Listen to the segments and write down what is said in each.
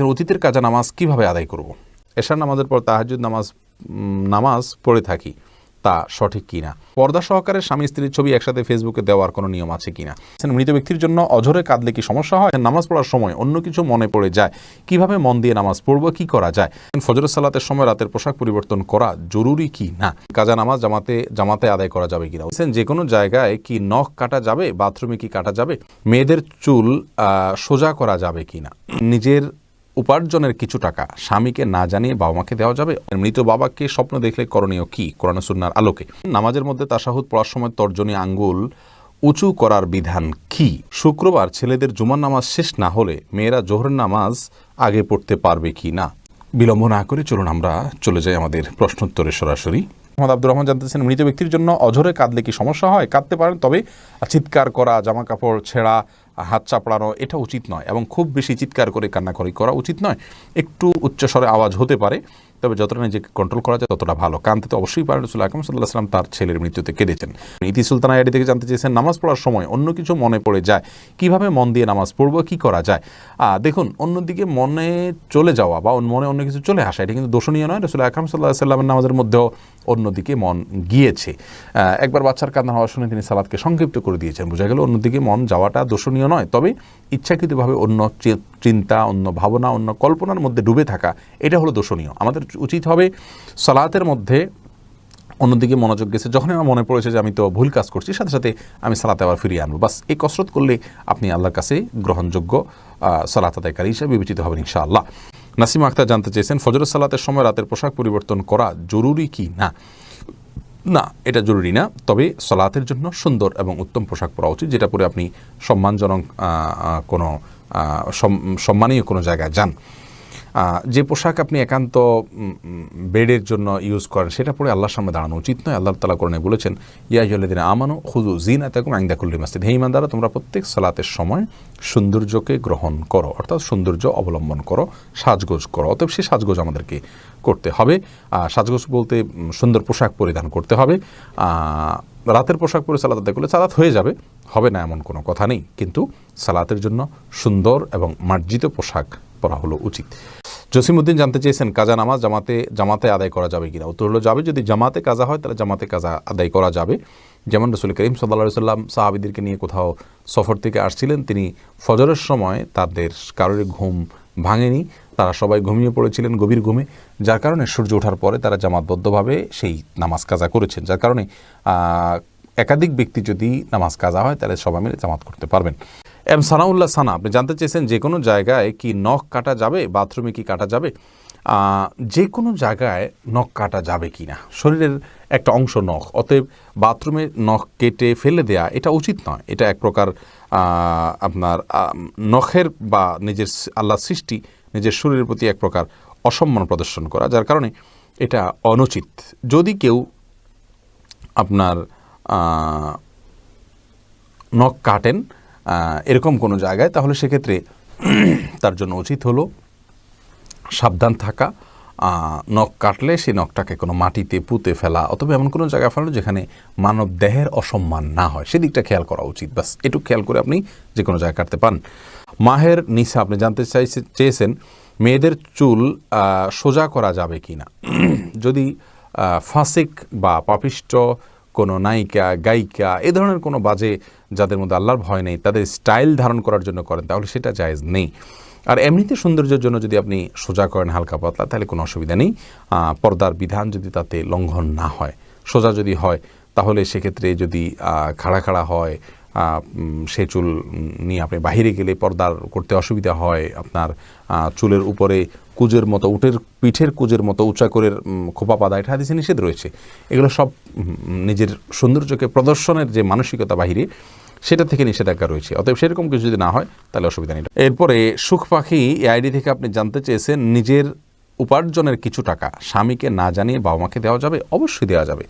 চেয়েছেন অতীতের কাজা নামাজ কীভাবে আদায় করব। এশার নামাজের পর তাহাজুদ নামাজ নামাজ পড়ে থাকি, তা সঠিক কিনা পর্দা সহকারে স্বামী স্ত্রীর ছবি একসাথে ফেসবুকে দেওয়ার কোনো নিয়ম আছে কিনা মৃত ব্যক্তির জন্য অঝরে কাঁদলে কি সমস্যা হয়? নামাজ পড়ার সময় অন্য কিছু মনে পড়ে যায়? কীভাবে মন দিয়ে নামাজ পড়ব? কি করা যায়? ফজর সালাতের সময় রাতের পোশাক পরিবর্তন করা জরুরি কি না? কাজা নামাজ জামাতে জামাতে আদায় করা যাবে কিনা বলছেন, যে কোনো জায়গায় কি নখ কাটা যাবে? বাথরুমে কি কাটা যাবে? মেয়েদের চুল সোজা করা যাবে কিনা নিজের উপার্জনের কিছু টাকা স্বামীকে না জানিয়ে বাবা মাকে দেওয়া যাবে? মৃত বাবাকে স্বপ্ন দেখলে করণীয় কি? কোরআন সুন্নার আলোকে। নামাজের মধ্যে তাসাহুদ পড়ার সময় তর্জনী আঙ্গুল উঁচু করার বিধান কি? শুক্রবার ছেলেদের জুমার নামাজ শেষ না হলে মেয়েরা জোহরের নামাজ আগে পড়তে পারবে কি না? বিলম্ব না করে চলুন আমরা চলে যাই আমাদের প্রশ্নোত্তরে সরাসরি। মোহাম্মদ আব্দুর রহমান জানতেছেন মৃত ব্যক্তির জন্য অঝরে কাঁদলে কি সমস্যা হয়? কাঁদতে পারেন, তবে চিৎকার করা জামা কাপড় ছেঁড়া হাত চাপড়ানো, এটা উচিত নয় এবং খুব বেশি চিৎকার করে কান্নাকড়ি করা উচিত নয়। একটু উচ্চস্বরে আওয়াজ হতে পারে, তবে যতটা নিজেকে কন্ট্রোল করা যায় ততটা ভালো। কানতে তো অবশ্যই পারেন রসুল আকরম সাল্লাহ সাল্লাম তার ছেলের মৃত্যুতে কেঁদেছেন। ইতি সুলতানা আইডি থেকে জানতে চেয়েছেন, নামাজ পড়ার সময় অন্য কিছু মনে পড়ে যায়। কীভাবে মন দিয়ে নামাজ পড়ব, কি করা যায়? দেখুন, অন্যদিকে মনে চলে যাওয়া বা মনে অন্য কিছু চলে আসা, এটা কিন্তু দোষণীয় নয়। রসুল আকরম সাল্লাহ সাল্লামের নামাজের মধ্যেও অন্যদিকে মন গিয়েছে। একবার বাচ্চার কান্না হওয়া শুনে তিনি সালাদকে সংক্ষিপ্ত করে দিয়েছেন। বোঝা গেল অন্যদিকে মন যাওয়াটা দোষণীয় নয়, তবে ইচ্ছাকৃতভাবে অন্য চিন্তা, অন্য ভাবনা, অন্য কল্পনার মধ্যে ডুবে থাকা, এটা হলো দোষণীয় আমাদের উচিত হবে সালাতের মধ্যে অন্যদিকে মনোযোগ গেছে। যখনই আমার মনে পড়েছে যে আমি তো ভুল কাজ করছি, সাথে সাথে আমি সালাতে আবার ফিরিয়ে আনব। বাস, এই কসরত করলে আপনি আল্লাহর কাছে গ্রহণযোগ্য সালাত আদায়কারী হিসেবে বিবেচিত হবেন ইনশাআল্লাহ। নাসিম আখতার জানতে চেয়েছেন ফজর সালাতের সময় রাতের পোশাক পরিবর্তন করা জরুরি কি? না। না, এটা জরুরি না। তবে সলাতের জন্য সুন্দর এবং উত্তম পোশাক পরা উচিত, যেটা পরে আপনি সম্মানজনক কোনো সম্মানীয় কোনো জায়গায় যান। যে পোশাক আপনি একান্ত বেডের জন্য ইউজ করেন, সেটা পরে আল্লাহর সামনে দাঁড়ানো উচিত নয়। আল্লাহ তালা করণে বলেছেন ইয়াহিদিন আমানো খুজু জিন আতাকুম আইন্দাকুল্লি মাসজিদ। হে ইমানদারা তোমরা প্রত্যেক সালাতের সময় সৌন্দর্যকে গ্রহণ করো, অর্থাৎ সৌন্দর্য অবলম্বন করো, সাজগোজ করো। অতএব সে সাজগোজ আমাদেরকে করতে হবে। সাজগোজ বলতে সুন্দর পোশাক পরিধান করতে হবে। রাতের পোশাক পরে সালাত আদায় করলে সালাত হয়ে যাবে। হবে না এমন কোনো কথা নেই। কিন্তু সালাতের জন্য সুন্দর এবং মার্জিত পোশাক পরা হলো উচিত। জসিমউদ্দিন জানতে চেয়েছেন, কাজা নামাজ জামাতে জামাতে আদায় করা যাবে কিনা? উত্তর হলো যাবে। যদি জামাতে কাজা হয়, তাহলে জামাতে কাজা আদায় করা যাবে। যেমন রসুল করিম সাল্লা সাল্লাম সাহাবিদেরকে নিয়ে কোথাও সফর থেকে আসছিলেন, তিনি ফজরের সময় তাদের কারোর ঘুম ভাঙেনি। তারা সবাই ঘুমিয়ে পড়েছিলেন গভীর ঘুমে। যার কারণে সূর্য ওঠার পরে তারা জামাতবদ্ধভাবে সেই নামাজ কাজা করেছেন। যার কারণে একাধিক ব্যক্তি যদি নামাজ কাজা হয়, তাহলে সবাই মিলে জামাত করতে পারবেন। এম সানাউল্লাহ সানা, আপনি জানতে চেয়েছেন যে কোনো জায়গায় কি নখ কাটা যাবে, বাথরুমে কি কাটা যাবে? যে কোনো জায়গায় নখ কাটা যাবে কি না? শরীরের একটা অংশ নখ, অতএব বাথরুমে নখ কেটে ফেলে দেয়া এটা উচিত নয়। এটা এক প্রকার আপনার নখের বা নিজের আল্লাহ সৃষ্টি নিজের শরীরের প্রতি এক প্রকার অসম্মান প্রদর্শন করা, যার কারণে এটা অনুচিত। যদি কেউ আপনার নখ কাটেন এরকম কোনো জায়গায়, তাহলে সেক্ষেত্রে তার জন্য উচিত হলো সাবধান থাকা নখ কাটলে সেই নখটাকে কোনো মাটিতে পুঁতে ফেলা, অথবা এমন কোনো জায়গায় ফেলানো যেখানে মানব দেহের অসম্মান না হয়। সেদিকটা খেয়াল করা উচিত বাস এটুকু খেয়াল করে আপনি যে কোনো জায়গায় কাটতে পান মাহের নিশা আপনি জানতে চাইছে, চেয়েছেন, মেয়েদের চুল সোজা করা যাবে কি না যদি ফাসিক বা পাপিষ্ট কোনো নায়িকা, গায়িকা, এ ধরনের কোনো বাজে যাদের মধ্যে আল্লাহর ভয় নেই, তাদের স্টাইল ধারণ করার জন্য করেন, তাহলে সেটা জায়েজ নেই। আর এমনিতে সৌন্দর্যের জন্য যদি আপনি সোজা করেন হালকা পাতলা, তাহলে কোনো অসুবিধা নেই। পর্দার বিধান যদি তাতে লঙ্ঘন না হয়, সোজা যদি হয়, তাহলে সেক্ষেত্রে যদি খাড়া খাড়া হয় সে চুল নিয়ে আপনি বাইরে গেলে পর্দার করতে অসুবিধা হয়, আপনার চুলের উপরে কুজের মতো, উটের, পিঠের কুজের মতো উঁচা করে খোপা পাদা এটা হাদিসে নিষেধ রয়েছে। এগুলো সব নিজের সৌন্দর্যকে প্রদর্শনের যে মানসিকতা বাহিরে, সেটা থেকে নিষেধাজ্ঞা রয়েছে। অতএব সেরকম কিছু যদি না হয়, তাহলে অসুবিধা নেই। এরপরে, সুখ পাখি, এই আইডি থেকে আপনি জানতে চেয়েছেন, নিজের উপার্জনের কিছু টাকা, স্বামীকে না জানিয়ে বাবা মাকে দেওয়া যাবে? অবশ্যই দেওয়া যাবে।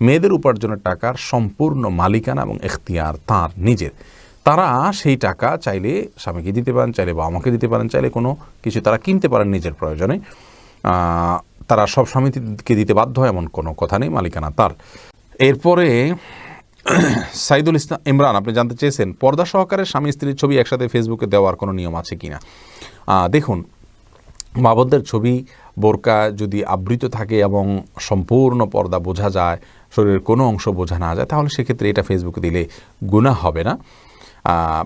মেয়েদের উপার্জনের টাকার সম্পূর্ণ মালিকানা এবং এখতিয়ার তার নিজের। তারা সেই টাকা চাইলে স্বামীকে দিতে পারেন, চাইলে বাবা মাকে দিতে পারেন, চাইলে কোনো কিছু তারা কিনতে পারেন নিজের প্রয়োজনে। তারা সব স্বামীকে দিতে বাধ্য এমন কোনো কথা নেই, মালিকানা তার। এরপরে সাইদুল ইসলাম ইমরান, আপনি জানতে চেয়েছেন, পর্দা সহকারে স্বামী স্ত্রীর ছবি একসাথে ফেসবুকে দেওয়ার কোনো নিয়ম আছে কি না দেখুন মাবদের ছবি বোরকা যদি আবৃত থাকে এবং সম্পূর্ণ পর্দা বোঝা যায়, শরীরের কোনো অংশ বোঝা না যায়, তাহলে সেক্ষেত্রে এটা ফেসবুকে দিলে গুণা হবে না।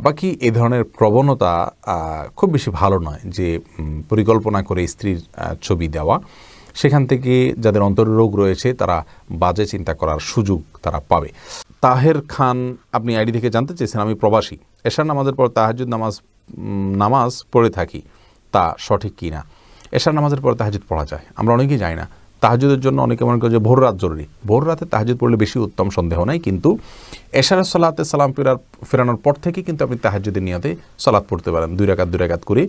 বাকি এ ধরনের প্রবণতা খুব বেশি ভালো নয় যে পরিকল্পনা করে স্ত্রীর ছবি দেওয়া। সেখান থেকে যাদের অন্তররোগ রয়েছে, তারা বাজে চিন্তা করার সুযোগ তারা পাবে। তাহের খান, আপনি আইডি থেকে জানতে চেয়েছেন, আমি প্রবাসী। এশার নামাজের পর তাহাজুদ নামাজ নামাজ পড়ে থাকি। তা সঠিক কি না এশার নামাজের পর তাহাজুদ পড়া যায়। আমরা অনেকেই যাই না। তাহাজুদের জন্য অনেকে মনে করে যে ভোর রাত জরুরি। ভোর রাতে তাহাজুদ পড়লে বেশি উত্তম সন্দেহ নাই, কিন্তু এশার সালাতে সালাম ফেরার, ফেরানোর পর থেকে কিন্তু আপনি তাহাজুদের নিয়তে সালাদ পড়তে পারেন। দুই রাকাত দুই রাকাত করে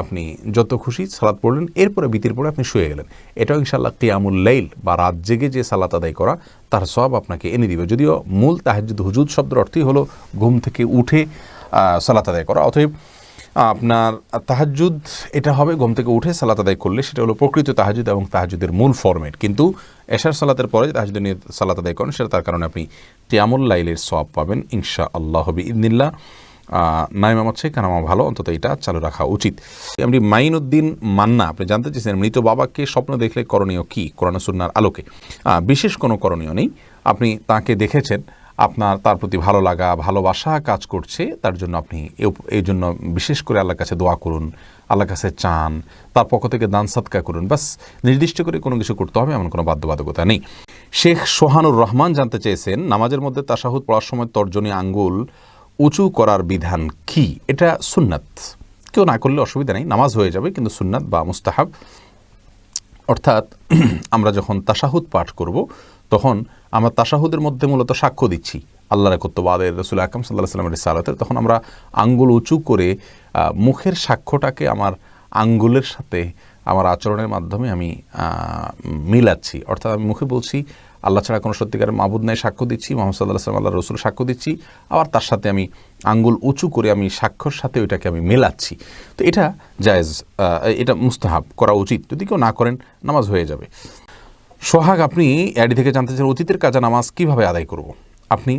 আপনি যত খুশি সালাদ পড়লেন, এরপরে বিতির পরে আপনি শুয়ে গেলেন। এটাও ইনশাল্লাহ কিয়ামুল লাইল বা রাত জেগে যে সালাত আদায় করা, তার সব আপনাকে এনে দিবে। যদিও মূল তাহাজুদ হুজুদ শব্দের অর্থই হলো ঘুম থেকে উঠে সালাত আদায় করা। অতএব আপনার তাহাজুদ এটা হবে ঘুম থেকে উঠে সালাত আদায় করলে, সেটা হলো প্রকৃত তাহাজুদ এবং তাহাজুদের মূল ফরম্যাট কিন্তু এশার সালাতের পরে যে তাহাজুদের নিয়ে সালাত আদায় করেন, সেটা তার কারণে আপনি টিয়ামুল লাইলের সব পাবেন ইনশা আল্লাহ হবে ইদিল্লা নাইম আমার শেখ আমার ভালো, অন্তত এটা চালু রাখা উচিত। আপনি মাইনুদ্দিন মান্না, আপনি জানতে চেয়েছেন, মৃত বাবাকে স্বপ্ন দেখলে করণীয় কী? কোরআন সুন্নার আলোকে। বিশেষ কোনো করণীয় নেই। আপনি তাকে দেখেছেন। আপনার তার প্রতি ভালো লাগা, ভালোবাসা কাজ করছে, তার জন্য আপনি এই জন্য বিশেষ করে আল্লাহর কাছে দোয়া করুন, আল্লাহর কাছে চান, তার পক্ষ থেকে দান সৎকা করুন। বাস নির্দিষ্ট করে কোনো কিছু করতে হবে এমন কোনো বাধ্যবাধকতা নেই। শেখ সোহানুর রহমান জানতে চেয়েছেন, নামাজের মধ্যে তাসাহুদ পড়ার সময় তর্জনী আঙ্গুল উঁচু করার বিধান কি? এটা সুন্নাত। কেউ না করলে অসুবিধা নেই, নামাজ হয়ে যাবে, কিন্তু সুন্নাত বা মুস্তাহাব। অর্থাৎ, আমরা যখন তাসাহুদ পাঠ করব তখন আমরা তাসাহুদের মধ্যে মূলত সাক্ষ্য দিচ্ছি। আল্লাহর একত্ববাদের রসুল আকরম সাল্লাহ সাল্লামের সালাতের তখন আমরা আঙ্গুল উঁচু করে মুখের সাক্ষ্যটাকে আমার আঙ্গুলের সাথে আমার আচরণের মাধ্যমে আমি মিলাচ্ছি। অর্থাৎ আমি মুখে বলছি, আল্লাহ ছাড়া কোনো সত্যিকারের মাবুদ নাই, সাক্ষ্য দিচ্ছি। মোহাম্মদ সাল্লাহ সাল্লাম আল্লাহ রসুল সাক্ষ্য দিচ্ছি। আবার তার সাথে আমি আঙ্গুল উঁচু করে আমি সাক্ষ্যর সাথে ওইটাকে আমি মেলাচ্ছি। তো এটা জায়েজ এটা মুস্তাহাব, করা উচিত। যদি কেউ না করেন, নামাজ হয়ে যাবে। সোহাগ, আপনি অ্যাডি থেকে জানতে চান অতীতের কাজা নামাজ কীভাবে আদায় করব? আপনি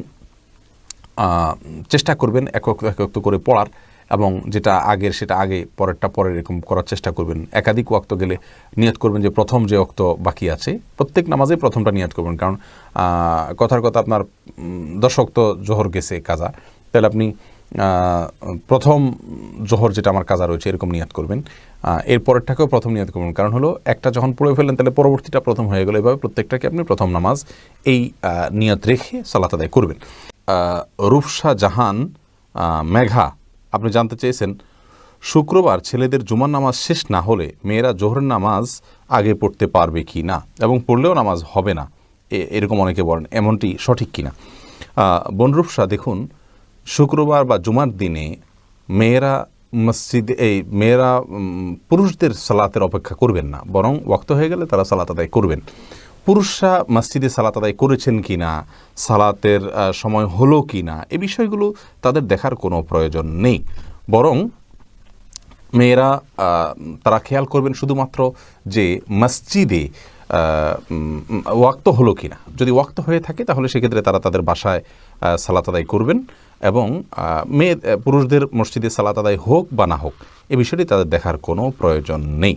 চেষ্টা করবেন একক একক করে পড়ার এবং যেটা আগের, সেটা আগে, পরেরটা পরে এরকম করার চেষ্টা করবেন। একাধিক ওয়াক্ত গেলে নিয়ত করবেন যে প্রথম যে অক্ত বাকি আছে, প্রত্যেক নামাজে প্রথমটা নিয়ত করবেন। কারণ কথার কথা আপনার দশ অক্ত জোহর গেছে কাজা। তাহলে আপনি প্রথম জোহর যেটা আমার কাজা রয়েছে, এরকম নিয়াত করবেন। এর পরেরটাকেও প্রথম নিয়াত করবেন। কারণ হলো, একটা যখন পড়ে ফেললেন, তাহলে পরবর্তীটা প্রথম হয়ে গেল। এভাবে প্রত্যেকটাকে আপনি প্রথম নামাজ এই নিয়ত রেখে সালাত আদায় করবেন। রূপসা জাহান মেঘা, আপনি জানতে চেয়েছেন, শুক্রবার ছেলেদের জুমার নামাজ শেষ না হলে মেয়েরা জোহরের নামাজ আগে পড়তে পারবে কি না? এবং পড়লেও নামাজ হবে না। এরকম অনেকে বলেন, এমনটি সঠিক কিনা বনরূপসা দেখুন শুক্রবার বা জুমার দিনে মেয়েরা মসজিদে, এই মেয়েরা পুরুষদের সালাতের অপেক্ষা করবেন না, বরং ওয়াক্ত হয়ে গেলে তারা সালাত আদায় করবেন। পুরুষরা মসজিদে সালাত আদায় করেছেন কি না সালাতের সময় হলো কি না এ বিষয়গুলো তাদের দেখার কোনো প্রয়োজন নেই। বরং মেয়েরা তারা খেয়াল করবেন শুধুমাত্র যে মসজিদে ওয়াক্ত হলো কিনা। যদি ওয়াক্ত হয়ে থাকে তাহলে সেক্ষেত্রে তারা তাদের বাসায় সালাত আদায় করবেন। এবং মেয়ে পুরুষদের মসজিদে সালাত আদায় হোক বা না হোক, এ বিষয়টি তাদের দেখার কোনো প্রয়োজন নেই।